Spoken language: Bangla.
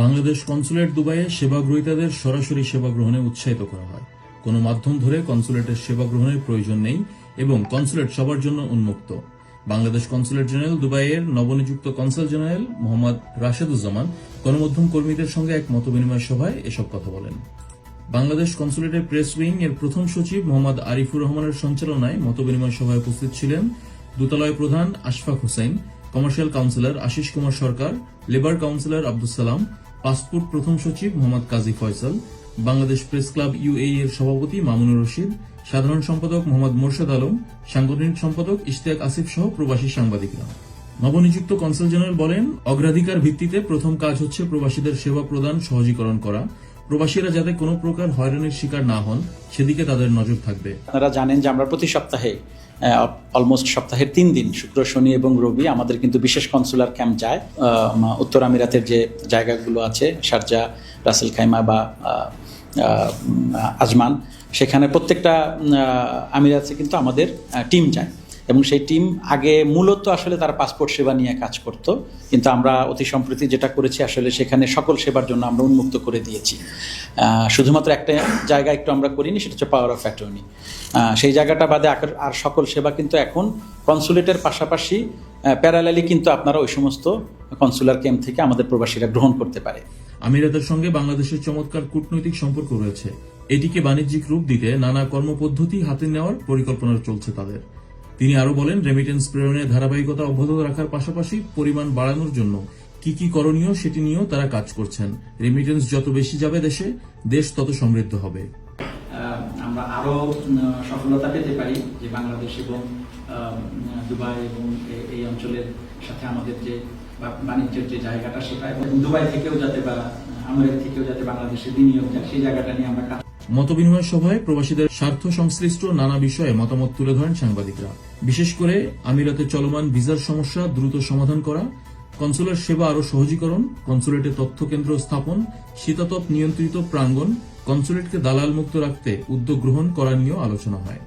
বাংলাদেশ কনসুলেট দুবাইয়ে সেবা গ্রহীতাদের সরাসরি সেবা গ্রহণে উৎসাহিত করা হয়। কোনো মাধ্যম ধরে কনসুলেটের সেবা গ্রহণের প্রয়োজন নেই এবং কনসুলেট সবার জন্য উন্মুক্ত। বাংলাদেশ কনসুলেট জেনারেল দুবাইয়ের নবনিযুক্ত কনসাল জেনারেল মোহাম্মদ রাশেদুজ্জামান গণমাধ্যম কর্মীদের সঙ্গে এক মতবিনিময় সভায় এসব কথা বলেন। বাংলাদেশ কনসুলেটের প্রেস উইং এর প্রথম সচিব মোহাম্মদ আরিফুর রহমানের সঞ্চালনায় মতবিনিময় সভায় উপস্থিত ছিলেন দূতালয় প্রধান Ashfaq Hossain commercial councillor Ashis Kumar Sarkar, labour councillor Abdul Salam, passport প্রথম সচিব Mohammad Kazi Faisal, Bangladesh press club UAE এর সভাপতি মামুনুর রশিদ, সাধারণ সম্পাদক মোহাম্মদ মোর্শেদ আলম, সাংগঠনিক সম্পাদক ইশতিয়াক আসিফ সহ প্রবাসী সাংবাদিকরা। নবনিযুক্ত কনসাল জেনারেল বলেন, অগ্রাধিকার ভিত্তিতে প্রথম কাজ হচ্ছে প্রবাসীদের সেবা প্রদান, সহজীকরণ করা। প্রবাসীরা যাতে কোনো প্রকার হয়রানির শিকার না হন, সেদিকে তাদের নজর থাকবে। আপনারা জানেন যে আমরা প্রতি সপ্তাহে অলমোস্ট সপ্তাহের তিন দিন, শুক্র, শনি এবং রবি, আমাদের কিন্তু বিশেষ কনসুলার ক্যাম্প যায়। উত্তর আমিরাতের যে জায়গাগুলো আছে, শারজা, রাসেল খাইমা বা আজমান, সেখানে প্রত্যেকটা আমিরাতে কিন্তু আমাদের টিম যায়। এবং সেই টিম আগে মূলত আসলে তারা পাসপোর্ট সেবা নিয়ে কাজ করত, কিন্তু আমরা অতি সম্প্রতি যেটা করেছি আসলে সেখানে সকল সেবার জন্য আমরা উন্মুক্ত করে দিয়েছি। শুধুমাত্র একটা জায়গা একটু আমরা করিনি, সেটা হচ্ছে পাওয়ার অফ অ্যাটর্নি সেই জায়গাটা বাদে আর- সকল সেবা কিন্তু এখন কনসুলেটের পাশাপাশি প্যারালালি কিন্তু আপনারা ওই সমস্ত কনসুলার ক্যাম্প থেকে আমাদের প্রবাসীরা গ্রহণ করতে পারে। আমিরাতের সঙ্গে বাংলাদেশের চমৎকার কূটনৈতিক সম্পর্ক রয়েছে। এটিকে বাণিজ্যিক রূপ দিতে নানা কর্মপদ্ধতি হাতে নেওয়ার পরিকল্পনা চলছে তাদের। তিনি আরও বলেন রেমিটেন্স প্রেরণের ধারাবাহিকতা অব্যাহত রাখার পাশাপাশি পরিমাণ বাড়ানোর জন্য কি কি করণীয় সেটি নিয়েও তারা কাজ করছেন। রেমিটেন্স যত বেশি যাবে দেশে, দেশ তত সমৃদ্ধ হবে। আমরা আরও সফলতা পেতে পারি যে বাংলাদেশ এবং দুবাই এবং এই অঞ্চলের সাথে আমাদের যে বাণিজ্যের যে জায়গাটা সেটা, এবং দুবাই থেকেও যাতে বা আমিরাত থেকেও যাতে বাংলাদেশে বিনিয়োগ যায়, সেই জায়গাটা নিয়ে আমরা মতবিনিময় সভায় প্রবাসীদের স্বার্থ সংশ্লিষ্ট নানা বিষয়ে মতামত তুলে ধরেন সাংবাদিকরা। বিশেষ করে আমিরাতে চলমান ভিসার সমস্যা দ্রুত সমাধান করা, কনসুলার সেবা আরও সহজীকরণ, কনসুলেটে তথ্য কেন্দ্র স্থাপন, শীতাতপ নিয়ন্ত্রিত প্রাঙ্গণ, কনসুলেটকে দালাল মুক্ত রাখতে উদ্যোগ গ্রহণ করা নিয়েও আলোচনা হয়।